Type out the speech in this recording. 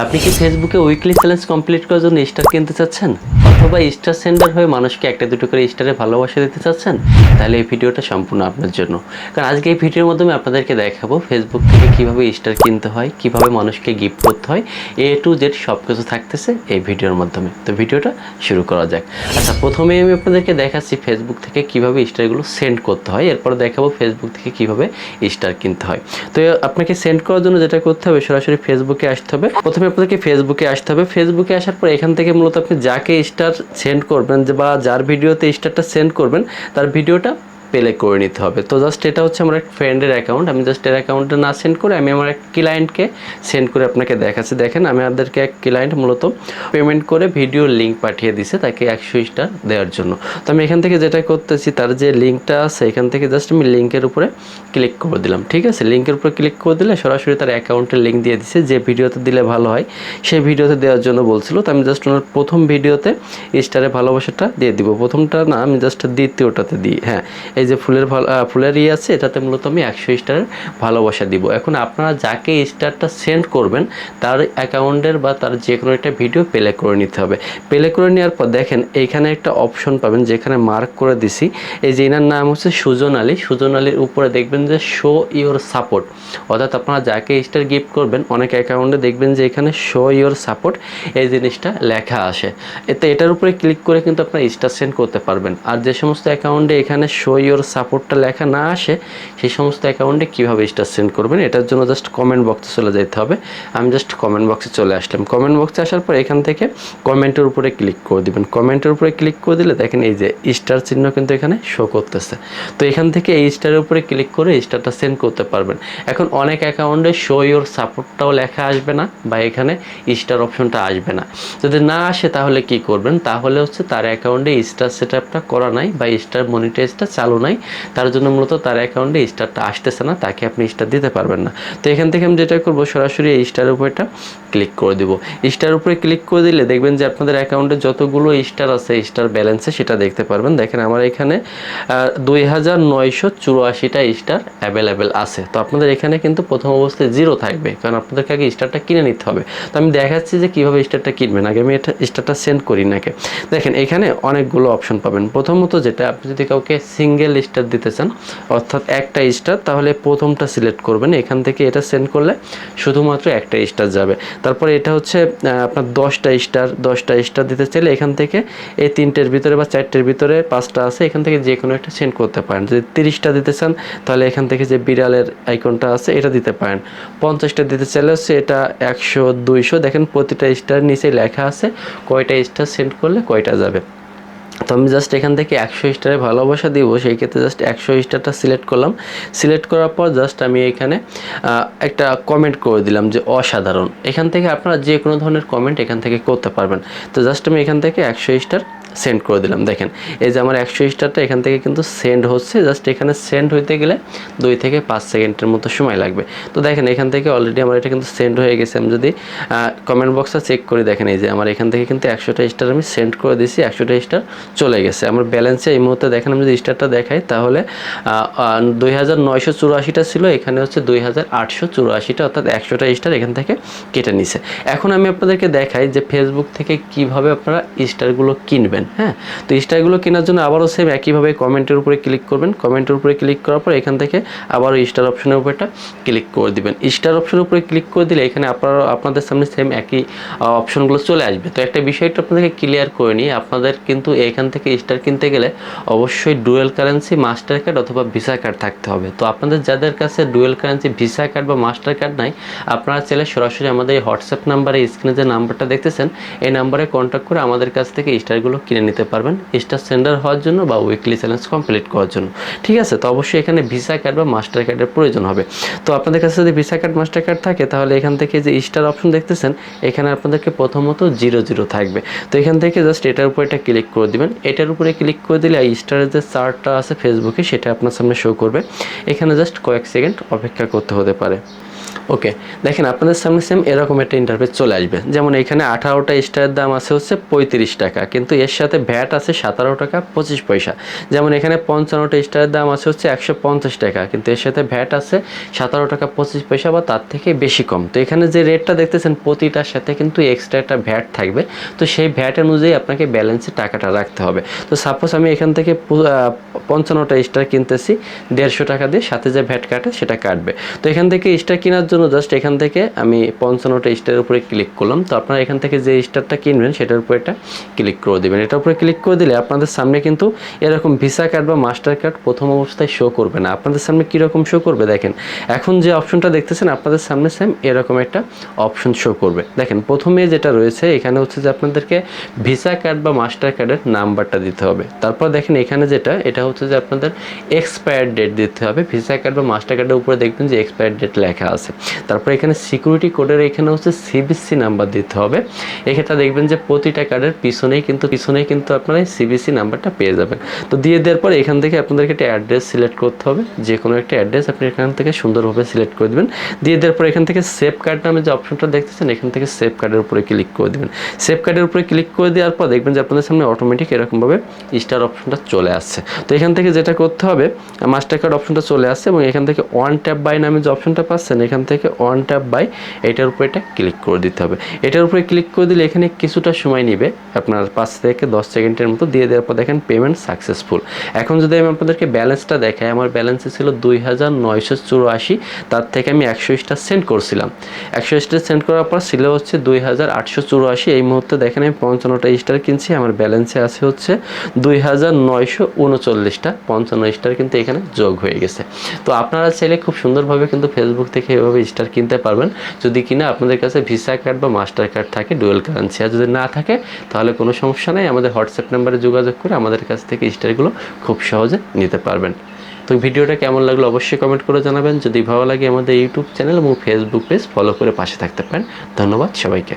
আপনি কি ফেসবুকে উইকলি চ্যালেঞ্জ কমপ্লিট করার জন্য স্টার কিনতে চাচ্ছেন? অথবা স্টার সেন্ডার হয়ে মানুষকে একটা দুটো করে স্টারে ভালোবাসা দিতে চাচ্ছেন, তাহলে এই ভিডিওটা সম্পূর্ণ আপনার জন্য। কারণ আজকে এই ভিডিওর মাধ্যমে আপনাদেরকে দেখাবো ফেসবুক থেকে কীভাবে স্টার কিনতে হয়, কীভাবে মানুষকে গিফট করতে হয় এ টু জেড সব কিছু থাকতেছে এই ভিডিওর মাধ্যমে। তো ভিডিওটা শুরু করা যাক। আচ্ছা প্রথমে আমি আপনাদেরকে দেখাচ্ছি ফেসবুক থেকে কীভাবে স্টারগুলো সেন্ড করতে হয়, এরপর দেখাবো ফেসবুক থেকে কীভাবে স্টার কিনতে হয়। তো আপনাকে সেন্ড করার জন্য যেটা করতে হবে, সরাসরি ফেসবুকে আসতে হবে। প্রথমে আপনাদেরকে ফেসবুকে আসতে হবে। ফেসবুকে আসার পর এখান থেকে মূলত আপনি যাকে স্টার সেন্ড করবেন বা যার ভিডিওতে স্টারটা সেন্ড করবেন তার ভিডিওটা পেলে করে নিতে হবে। তো জাস্ট এটা হচ্ছে আমার এক ফ্রেন্ডের অ্যাকাউন্ট আমি জাস্ট এর অ্যাকাউন্টে না সেন্ড করে আমি আমার এক ক্লায়েন্টকে সেন্ড করে আপনাকে দেখাচ্ছি। দেখেন, আমি আমাদেরকে এক ক্লায়েন্ট মূলত পেমেন্ট করে ভিডিও লিঙ্ক পাঠিয়ে দিছে তাকে একশো স্টার দেওয়ার জন্য। তো আমি এখান থেকে যেটা করতেছি, তার যে লিঙ্কটা আছে, এখান থেকে জাস্ট আমি লিঙ্কের উপরে ক্লিক করে দিলাম, ঠিক আছে? লিঙ্কের উপরে ক্লিক করে দিলে সরাসরি তার অ্যাকাউন্টের লিঙ্ক দিয়ে দিছে। যে ভিডিওতে দিলে ভালো হয়, সেই ভিডিওতে দেওয়ার জন্য বলছিল। তো আমি জাস্ট ওনার প্রথম ভিডিওতে স্টারে ভালোবাসাটা দিয়ে দিব। প্রথমটা না, আমি জাস্ট দ্বিতীয়টাতে দিই। হ্যাঁ এই যে ফুলের ফুলের ইয়ে আছে, এটাতে মূলত আমি একশো স্টারের ভালোবাসা দিব। এখন আপনারা যাকে স্টারটা সেন্ড করবেন, তার অ্যাকাউন্টের বা তার যে কোনো একটা ভিডিও প্লে করে নিতে হবে। প্লে করে নেওয়ার পর দেখেন এইখানে একটা অপশন পাবেন, যেখানে মার্ক করে দিছি। এই যে এনার নাম হচ্ছে সুজন আলী। সুজন আলীর উপরে দেখবেন যে শো ইওর সাপোর্ট অর্থাৎ আপনারা যাকে স্টার গিফট করবেন, অনেক অ্যাকাউন্টে দেখবেন যে এখানে শো ইওর সাপোর্ট এই জিনিসটা লেখা আসে। এতে এটার উপরে ক্লিক করে কিন্তু আপনারা স্টার সেন্ড করতে পারবেন। আর যে সমস্ত অ্যাকাউন্টে এখানে শো ইওর সাপোর্টটা লেখা না আসে, সেই সমস্ত অ্যাকাউন্টে কীভাবে স্টার সেন্ড করবেন, এটার জন্য জাস্ট কমেন্ট বক্সে চলে যেতে হবে। আমি জাস্ট কমেন্ট বক্সে চলে আসলাম। কমেন্ট বক্সে আসার পর এখান থেকে কমেন্টের উপরে ক্লিক করে দিবেন। কমেন্টের উপরে ক্লিক করে দিলে দেখেন এই যে স্টার চিহ্ন কিন্তু এখানে শো করতেছে। তো এখান থেকে এই স্টারের উপরে ক্লিক করে স্টারটা সেন্ড করতে পারবেন। এখন অনেক অ্যাকাউন্টে শো ইওর সাপোর্টটাও লেখা আসবে না বা এখানে স্টার অপশনটা আসবে না। যদি না আসে তাহলে কি করবেন? তাহলে হচ্ছে তার অ্যাকাউন্টে স্টার সেট করা নাই বা স্টার মনিটাইজটা চালু নাই, তার জন্য মূলত তার অ্যাকাউন্টে স্টারটা আসতেছে না, তাকে আপনি স্টার দিতে পারবেন না। তো এখান থেকে আমি যেটা করব, সরাসরি এই স্টারের উপরটা ক্লিক করে দিব। স্টার উপরে ক্লিক করে দিলে দেখবেন যে আপনাদের অ্যাকাউন্টে যতগুলো স্টার আছে স্টার ব্যালেন্সে সেটা দেখতে পারবেন। দেখেন আমার এখানে দুই হাজার স্টার অ্যাভেলেবেল আছে। তো আপনাদের এখানে কিন্তু প্রথম অবস্থায় জিরো থাকবে, কারণ আপনাদেরকে আগে স্টারটা কিনে নিতে হবে। তো আমি দেখাচ্ছি যে কীভাবে স্টারটা কিনবেন। আগে আমি এটা স্টারটা সেন্ড করি নাকি। দেখেন এখানে অনেকগুলো অপশন পাবেন। প্রথমত যেটা, আপনি যদি কাউকে সিঙ্গেল স্টার দিতে চান অর্থাৎ একটা স্টার তাহলে প্রথমটা সিলেক্ট করবেন, এখান থেকে এটা সেন্ড করলে শুধুমাত্র একটা স্টার যাবে। তারপরে এটা হচ্ছে আপনার দশটা স্টার দশটা স্টার দিতে চাইলে এখান থেকে এই তিনটের ভিতরে বা চারটের ভিতরে পাঁচটা আছে, এখান থেকে যে কোনো একটা সেন্ড করতে পারেন। যদি তিরিশটা দিতে চান, তাহলে এখান থেকে যে বিড়ালের আইকনটা আছে, এটা দিতে পারেন। পঞ্চাশটা দিতে চাইলে এটা একশো, দুইশো, দেখেন প্রতিটা স্টার নিচে লেখা আছে, কয়টা স্টার সেন্ড করলে কয়টা যাবে। তো আমি জাস্ট এখান থেকে একশো স্টারে ভালোবাসা দিব, সেই ক্ষেত্রে জাস্ট একশো স্টারটা সিলেক্ট করলাম। সিলেক্ট করার পর জাস্ট আমি এখানে একটা কমেন্ট করে দিলাম যে অসাধারণ। এখান থেকে আপনারা যে কোনো ধরনের কমেন্ট এখান থেকে করতে পারবেন। তো জাস্ট আমি এখান থেকে একশো স্টার সেন্ড করে দিলাম। দেখেন, এই যে আমার একশো স্টারটা এখান থেকে কিন্তু সেন্ড হচ্ছে। জাস্ট এখানে সেন্ড হইতে গেলে দুই থেকে পাঁচ সেকেন্ডের মতো সময় লাগবে। তো দেখেন, এখান থেকে অলরেডি আমার এটা কিন্তু সেন্ড হয়ে গেছে। আমি যদি কমেন্ট বক্সটা চেক করে, দেখেন এই যে আমার এখান থেকে কিন্তু একশোটা স্টার আমি সেন্ড করে দিয়েছি, একশোটা স্টার চলে গেছে। আমার ব্যালেন্সে এই মুহূর্তে দেখেন, আমি যদি স্টারটা দেখাই, তাহলে দুই হাজার নয়শো চুরাশিটা ছিল, এখানে হচ্ছে দুই হাজার আটশো চুরাশিটা, অর্থাৎ একশোটা স্টার এখান থেকে কেটে নিছে। এখন আমি আপনাদেরকে দেখাই যে ফেসবুক থেকে কীভাবে আপনারা স্টারগুলো কিনবেন। হ্যাঁ? তো স্টারগুলো কেনার জন্য আবারও সেম একইভাবে কমেন্টের উপরে ক্লিক করবেন। কমেন্টের উপরে ক্লিক করার পর এখান থেকে আবারও স্টার অপশনের উপরটা ক্লিক করে দিবেন। স্টার অপশনের উপরে ক্লিক করে দিলে এখানে আপনারা, আপনাদের সামনে সেম একই অপশনগুলো চলে আসবে। তো একটা বিষয়টা আপনাদেরকে ক্লিয়ার করে নিই। আপনাদের কিন্তু এখান থেকে স্টার কিনতে গেলে অবশ্যই ডুয়েল কারেন্সি মাস্টার কার্ড অথবা ভিসা কার্ড থাকতে হবে। তো আপনাদের যাদের কাছে ডুয়েল কারেন্সি ভিসা কার্ড বা মাস্টার কার্ড নাই, আপনারা চাইলে সরাসরি আমাদের এই হোয়াটসঅ্যাপ নাম্বারে স্ক্রিনে যে নাম্বারটা দেখতেছেন, এই নাম্বারে কন্ট্যাক্ট করে আমাদের কাছ থেকে স্টারগুলো কিনে নিতে পারবেন স্টার সেন্ডার হওয়ার জন্য বা উইকলি চ্যালেঞ্জ কমপ্লিট করার জন্য। ঠিক আছে? তো অবশ্যই এখানে ভিসা কার্ড বা মাস্টার কার্ডের প্রয়োজন হবে। তো আপনাদের কাছে যদি ভিসা কার্ড মাস্টার কার্ড থাকে, তাহলে এখান থেকে যে স্টার অপশন দেখতেছেন, এখানে আপনাদেরকে প্রথমত জিরো জিরো থাকবে। তো এখান থেকে জাস্ট এটার উপর এটা ক্লিক করে দিবেন। এটার উপরে ক্লিক করে দিলে এই স্টারের যে চার্টটা আছে ফেসবুকে সেটা আপনার সামনে শো করবে। এখানে জাস্ট কয়েক সেকেন্ড অপেক্ষা করতে হতে পারে। ওকে, দেখেন আপনাদের সামনে সেম এরকম একটা ইন্টারফেস চলে আসবে। যেমন এখানে আঠারোটা স্টারের দাম আছে হচ্ছে পঁয়ত্রিশ টাকা, কিন্তু এর সাথে ভ্যাট আছে সতেরো টাকা পঁচিশ পয়সা। যেমন এখানে পঞ্চান্নটা স্টারের দাম আছে হচ্ছে একশো পঞ্চাশ টাকা, কিন্তু এর সাথে ভ্যাট আছে সতেরো টাকা পঁচিশ পয়সা বা তার থেকে বেশি কম। তো এখানে যে রেটটা দেখতেছেন প্রতিটার সাথে কিন্তু এক্সট্রা একটা ভ্যাট থাকবে। তো সেই ভ্যাট অনুযায়ী আপনাকে ব্যালেন্সে টাকাটা রাখতে হবে। তো সাপোজ আমি এখান থেকে পঞ্চান্নটা স্টার কিনতেছি, দেড়শো টাকা দিয়ে সাথে যে ভ্যাট কাটে সেটা কাটবে। তো এখান থেকে স্টার কেনার জন্য জাস্ট এখান থেকে আমি পঞ্চান্নটা স্টারের উপরে ক্লিক করলাম। তো আপনারা এখান থেকে যে স্টারটা কিনবেন, সেটার উপরে এটা ক্লিক করে দেবেন। এটার উপরে ক্লিক করে দিলে আপনাদের সামনে কিন্তু এরকম ভিসা কার্ড বা মাস্টার কার্ড প্রথম অবস্থায় শো করবে না। আপনাদের সামনে কীরকম শো করবে দেখেন, এখন যে অপশনটা দেখতেছেন, আপনাদের সামনে সেম এরকম একটা অপশন শো করবে। দেখেন, প্রথমে যেটা রয়েছে, এখানে হচ্ছে যে আপনাদেরকে ভিসা কার্ড বা মাস্টার কার্ডের নাম্বারটা দিতে হবে। তারপর দেখেন, এখানে যেটা, এটা হচ্ছে যে আপনাদের এক্সপায়ার ডেট দিতে হবে। ভিসা কার্ড বা মাস্টার কার্ডের উপরে দেখবেন যে এক্সপায়ার ডেট লেখা আছে। তারপর এখানে সিকিউরিটি কোডের এখানে হচ্ছে সিবিসি নাম্বার দিতে হবে। এক্ষেত্রে দেখবেন যে প্রতিটা কার্ডের পিছনেই কিন্তু পিছনেই কিন্তু আপনারা সিবিসি নাম্বারটা পেয়ে যাবেন। তো দিয়ে দেওয়ার পর এখান থেকে আপনাদেরকে একটা অ্যাড্রেস সিলেক্ট করতে হবে। যে কোনো একটা অ্যাড্রেস আপনি এখান থেকে সুন্দরভাবে সিলেক্ট করে দেবেন। দিয়ে দেওয়ার পর এখান থেকে সেভ কার্ড নামে যে অপশনটা দেখতেছেন, এখান থেকে সেভ কার্ডের উপরে ক্লিক করে দেবেন। সেভ কার্ডের উপরে ক্লিক করে দেওয়ার পর দেখবেন যে আপনাদের সামনে অটোমেটিক এরকমভাবে স্টার অপশনটা চলে আসছে। তো এখান থেকে যেটা করতে হবে মাস্টার কার্ড অপশনটা চলে আসছে এবং এখান থেকে ওয়ান ট্যাপ বাই নামে যে অপশনটা পাচ্ছেন, এখান থেকে ওয়ান ট্যাপ বাই এটার উপরে এটা ক্লিক করে দিতে হবে। এটার উপরে ক্লিক করে দিলে এখানে কিছুটা সময় নেবে। আপনার পাঁচ থেকে দশ সেকেন্ডের মতো দিয়ে দেওয়ার পর দেখেন পেমেন্ট সাকসেসফুল এখন যদি আমি আপনাদেরকে ব্যালেন্সটা দেখাই, আমার ব্যালেন্সে ছিল দুই হাজার নয়শো চুরাশি, তার থেকে আমি একশো স্টার সেন্ড করছিলাম। একশো স্টার সেন্ড করার পর ছিল হচ্ছে দুই হাজার আটশো চুরাশি, এই মুহূর্তে দেখেন আমি পঞ্চান্নটা স্টার কিনছি, আমার ব্যালেন্সে আছে হচ্ছে দুই হাজার নয়শো উনচল্লিশটা, পঞ্চান্ন স্টার কিন্তু এখানে যোগ হয়ে গেছে। তো আপনারা চাইলে খুব সুন্দরভাবে কিন্তু ফেসবুক থেকে এভাবে স্টার কিনতে পারবেন? যদি কিনা আপনাদের কাছে ভিসা কার্ড বা মাস্টার কার্ড থাকে ডুয়েল কারেন্সি আর যদি না থাকে, তাহলে কোনো সমস্যা নেই। আমাদের হোয়াটসঅ্যাপ নাম্বারে যোগাযোগ করে আমাদের কাছ থেকে স্টারগুলো খুব সহজে নিতে পারবেন। তো ভিডিওটা কেমন লাগল অবশ্যই কমেন্ট করে জানাবেন। যদি ভালো লাগে আমাদের ইউটিউব চ্যানেল এবং ফেসবুক পেজ ফলো করে পাশে থাকতে পারেন। ধন্যবাদ সবাইকে।